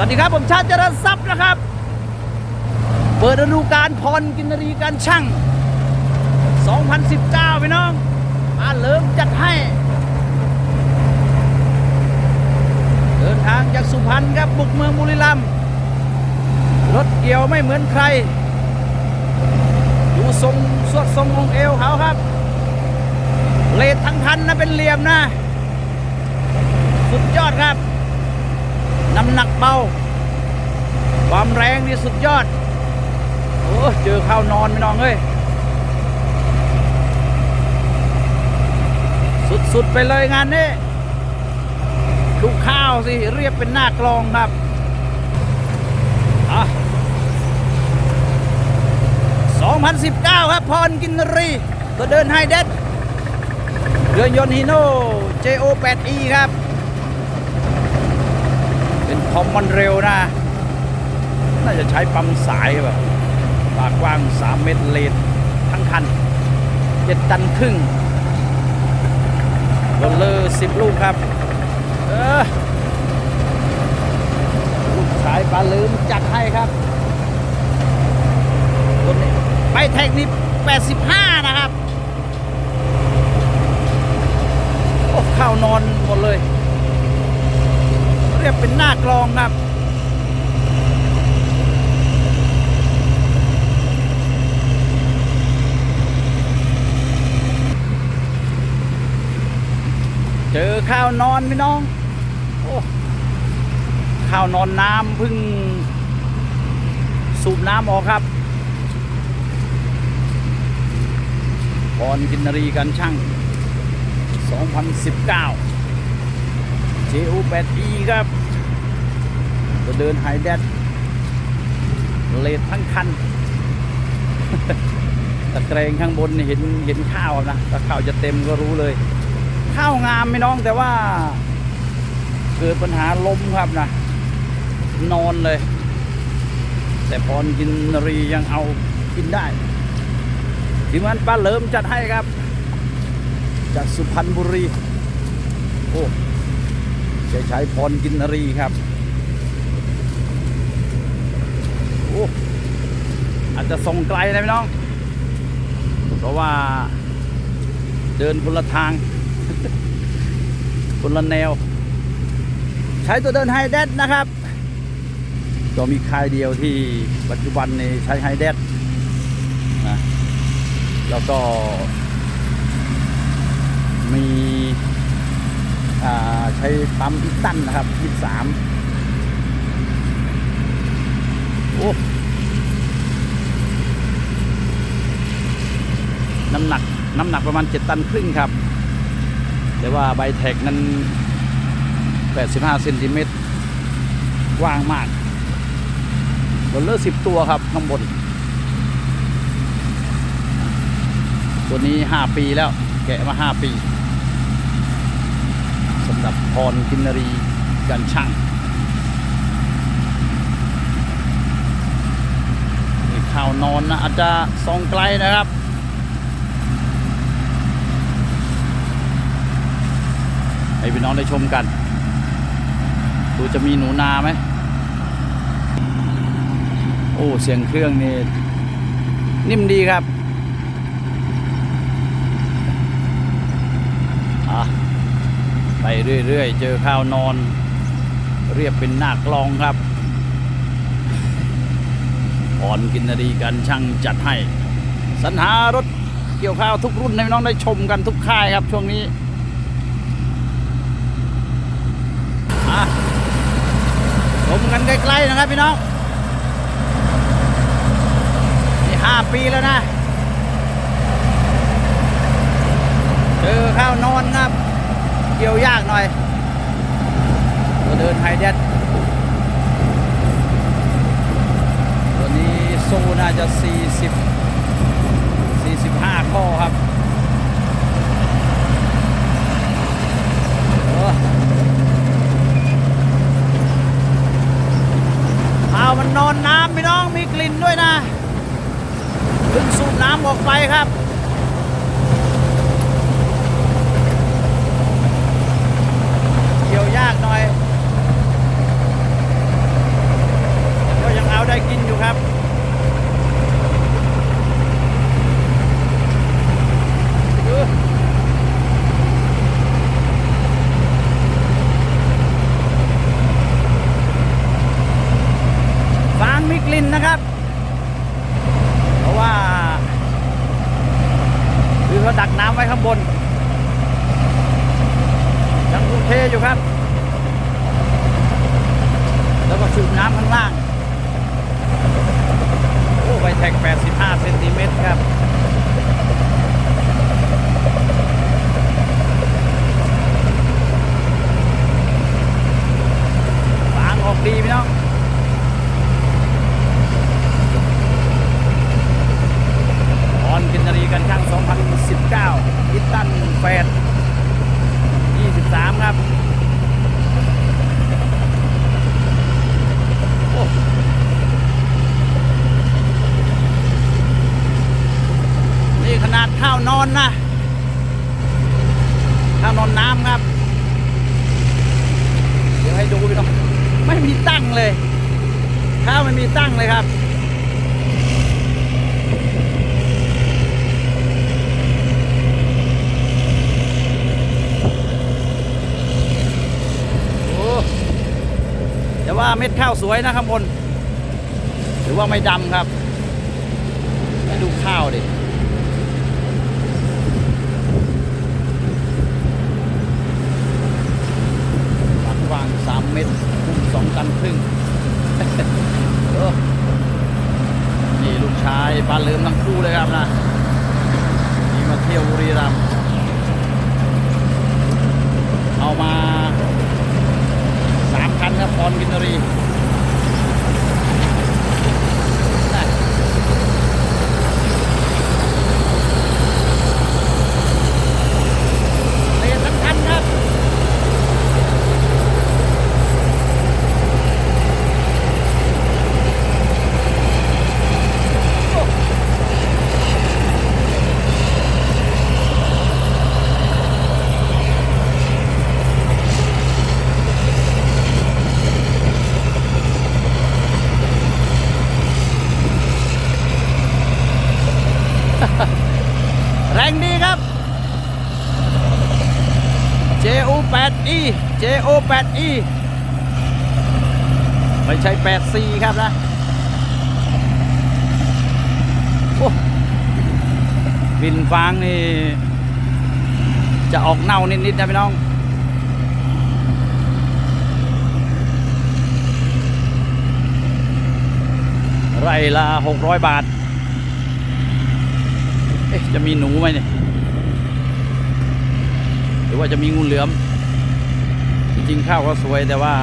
สวัสดีครับผมชาติเจริญทรัพย์นะครับ เปิดฤดูกาลพรกินรีการช่าง 2019พี่น้องมาเลิมจัดให้ เดินทางจากสุพรรณครับบุกเมืองบุรีรัมย์รถเกี่ยวไม่เหมือนใคร ดูทรงสวดทรงองเอวเขาครับ เลททั้งคันนะเป็นเหลี่ยมนะ สุดยอดครับ น้ำหนักเบา ความแรงนี่สุดยอด โอ้เจอข้าวนอนไม่นองเอ้ย สุดๆไปเลยงานนี้ดูข้าวสิ เรียบเป็นหน้ากลองครับอะ2019 ครับ พรกินรีตัวเดินไฮเด็ดเรือยนต์ฮีโน่ JO8E ครับ คอมมันเร็วนะ น่าจะใช้ปั๊มสายแบบปากกว้าง 3 เมตรเลนทั้งคันเจ็ดตันครึ่งโรลเลอร์10ลูกครับ เออ ลูกชายปลาลืมจัดให้ครับตัวนี้ไปเทคนิค85 นะครับ โอ้ข้าวนอนหมดเลย เรียกเป็นหน้ากลองครับเจอข้าวนอนพี่น้อง โอ้ ข้าวนอนน้ำพึ่ง สูบน้ำออกครับบอลกินรีกันช่าง 2019 JO8E ครับจะเดินไฮแดดเลดทั้งคันตะเกรงข้างบนเห็นเห็นข้าวนะถ้าข้าวจะเต็มก็รู้เลย ข้าวงามไม่น้องแต่ว่า เกิดปัญหาลมครับนะ นอนเลย แต่พรกินรียังเอากินได้ทีมงานป้าเหลิมจัดให้ครับ จากสุพรรณบุรี โอ้ จะใช้พรกินรีครับโอ้อาจจะส่งไกลนะพี่น้อง เพราะว่าเดินคนละทางคนละแนว ใช้ตัวเดินไฮแดดนะครับ ก็มีค่ายเดียวที่ปัจจุบันนี้ใช้ไฮแดดนะแล้วก็มี ใช้ปั๊มอิตันนะครับ 23 โอ้ น้ำหนัก น้ำหนักประมาณ 7 ตันครึ่งครับ แต่ว่าใบแท็กนั้น 85เซนติเมตรกว้างมากบนเลอร์ 10 ตัวครับ ข้างบน ตัวนี้ 5 ปีแล้ว แกะมา 5 ปี สำหรับพรกินรีกันช่างนี่ข่าวนอนนะอาจจะส่องไกลนะครับให้พี่น้องได้ชมกัน ดูจะมีหนูนาไหม โอ้ เสียงเครื่องนี่ นิ่มดีครับ อะ ไป เรื่อยๆ เจอข้าวนอน เรียบเป็นหน้ากลองครับอ่อนกินนาดีกันช่างจัดให้สรรหารถเกี่ยวข้าวทุกรุ่นให้พี่น้องได้ชมกันทุกค่ายครับช่วงนี้ชมกันใกล้ๆนะครับพี่น้องนี่ห้าปีแล้วนะ เจอข้าวนอนครับ เกี่ยวยากหน่อยตัวเดิน ไฮเดดตัวนี้โซ่น่าจะ 40 45 ข้อครับเอามันนอนน้ำพี่น้องมีกลิ่นด้วยนะเพิ่งสูบน้ำออกไปครับ เกี่ยวยากหน่อย ครับ เพราะว่าคือเขาดักน้ำไว้ข้างบน ยังโอเคอยู่ครับ แล้วก็สูบน้ำข้างล่าง โอ้ไวแท็ก 85 เซนติเมตรครับ ฝางออกดีพี่น้อง ออนกินนารีกันช่าง 2019 อิตันแฟด23 ครับ นี่ขนาดข้าวนอนนะ ข้าวนอนน้ำครับ เดี๋ยวให้ดูพี่น้อง ไม่มีตั้งเลย ข้าวไม่มีตั้งเลยครับ โอ้ แต่ว่าเม็ดข้าวสวยนะข้างบน หรือว่าไม่ดำครับให้ดูข้าวดิปักวางสามเม็ดคุ้มสองตันครึ่ง เออนี่ลูกชายปลาเลิมทั้งคู่เลยครับนะนี่มาเที่ยวบุรีรัมย์เอามา สามคันครับพรกินรีได้เลนทั้งคันครับ แรงดีครับ JO8E ไม่ใช่ 8C ครับนะโอ้วินฟางนี่ จะออกเน่านิดๆนะพี่น้องไรละ600บาท เอ๊ะ จะมีหนูไหมเนี่ย หรือว่าจะมีงูเหลือม จริงข้าวก็สวยแต่ว่า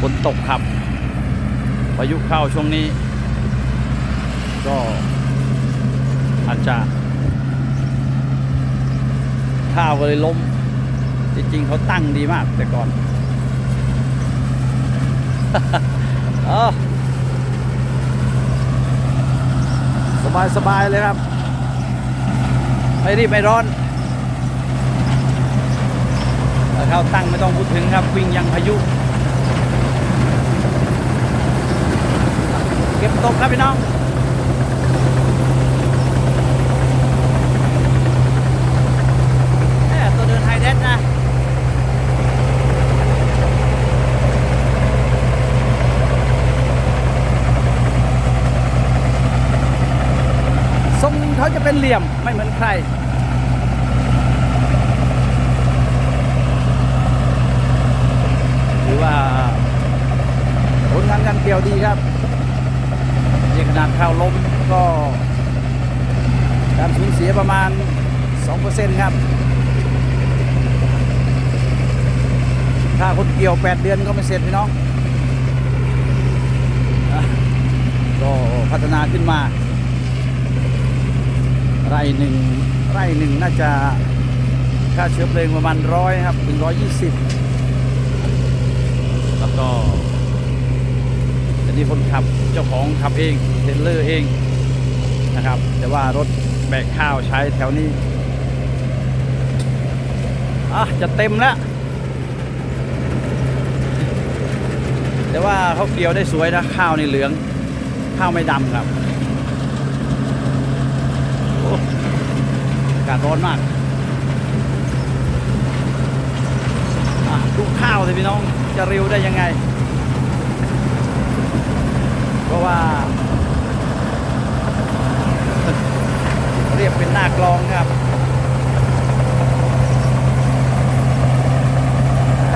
ฝนตกครับพายุเข้าช่วงนี้ ก็อาจจะ ข้าวก็เลยล้ม จริงๆเขาตั้งดีมากแต่ก่อนสบายสบายๆเลยครับ ไม่รีบไม่ร้อน แต่เข้าตั้งไม่ต้องพูดถึงครับวิ่งยังพายุ เก็บตกครับพี่น้องตัวเดินไฮเดสนะทรงเขาจะเป็นเหลี่ยมไม่เหมือนใคร หรือว่าผ เกียวดีครับนี่ขนาดข้าวล้มก็การสูญเสียประมาณ 2%ครับ ถ้าคนเกี่ยว 8 เดือนก็ไม่เสร็จพี่น้องก็พัฒนาขึ้นมา ไร่หนึ่งไร่หนึ่งน่าจะค่าเชื้อเพลิงประมาณร้อยครับ ถึงร้อยยี่สิบแล้วก็ มีคนขับเจ้าของขับเองเทรลเลอร์เองนะครับ แต่ว่ารถแบกข้าวใช้แถวนี้อะจะเต็มแล้ว แต่ว่าเขาเกี่ยวได้สวยนะ ข้าวในเหลือง ข้าวไม่ดำครับอากาศร้อนมากดูข้าวสิพี่น้องจะเร็วได้ยังไง ราะว่า เรียบเป็นหน้ากลองครับ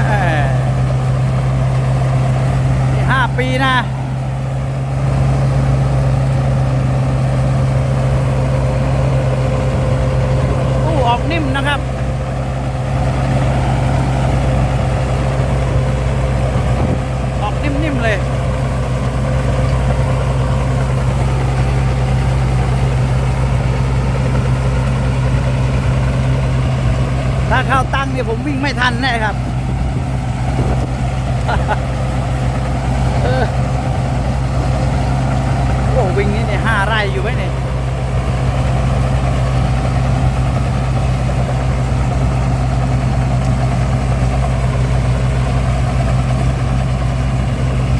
ม่นี่ห้าปีนะตู้ออกนิ่มนะครับ ออกนิ่ม ๆ เลย ถ้าเข้าตั้งเนี่ยผมวิ่งไม่ ทันน่ครับโอ้วิ่งนี่เนี่ยห้าไร่อยู่ไหมเนี่ย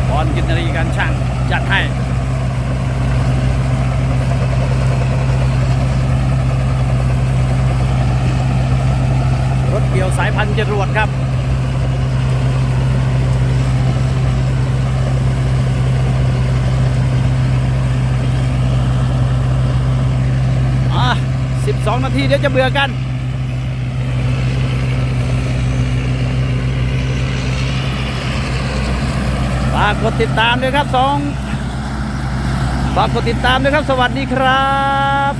บอลกินนารีการช่างจัดให้ รถเกี่ยวสาย พันจรวดครับอะ12นาทีเดี๋ยวจะเบื่อกันฝากกดติดตามด้วยครับสองฝากกดติดตามด้วยครับ สวัสดีครับ